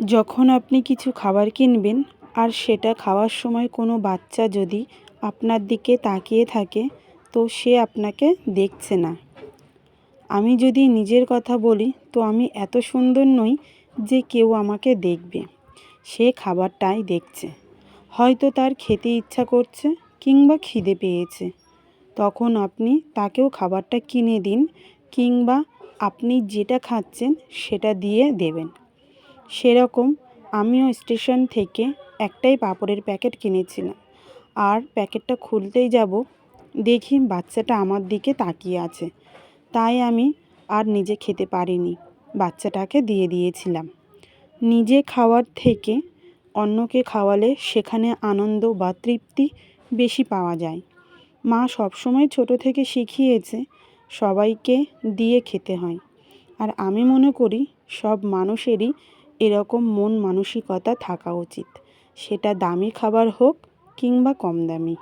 যখন আপনি কিছু খাবার কিনবেন, আর সেটা খাওয়ার সময় কোনো বাচ্চা যদি আপনার দিকে তাকিয়ে থাকে, তো সে আপনাকে দেখছে না। আমি যদি নিজের কথা বলি, তো আমি এত সুন্দর নই যে কেউ আমাকে দেখবে। সে খাবারটাই দেখছে। হয়তো তার খেতে ইচ্ছা করছে কিংবা খিদে পেয়েছে। তখন আপনি তাকেও খাবারটা কিনে দিন কিংবা আপনি যেটা খাচ্ছেন সেটা দিয়ে দেবেন। সেরকম আমিও স্টেশন থেকে একটাই পাঁপড়ের প্যাকেট কিনেছিলাম। আর প্যাকেটটা খুলতেই যাব, দেখি বাচ্চাটা আমার দিকে তাকিয়ে আছে। তাই আমি আর নিজে খেতে পারিনি, বাচ্চাটাকে দিয়ে দিয়েছিলাম। নিজে খাওয়ার থেকে অন্যকে খাওয়ালে সেখানে আনন্দ বা তৃপ্তি বেশি পাওয়া যায়। মা সবসময় ছোটো থেকে শিখিয়েছে, সবাইকে দিয়ে খেতে হয়। আর আমি মনে করি সব মানুষেরই এরকম মন মানসিকতা থাকা উচিত। সেটা দামি খাবার হোক কিংবা কম দামি।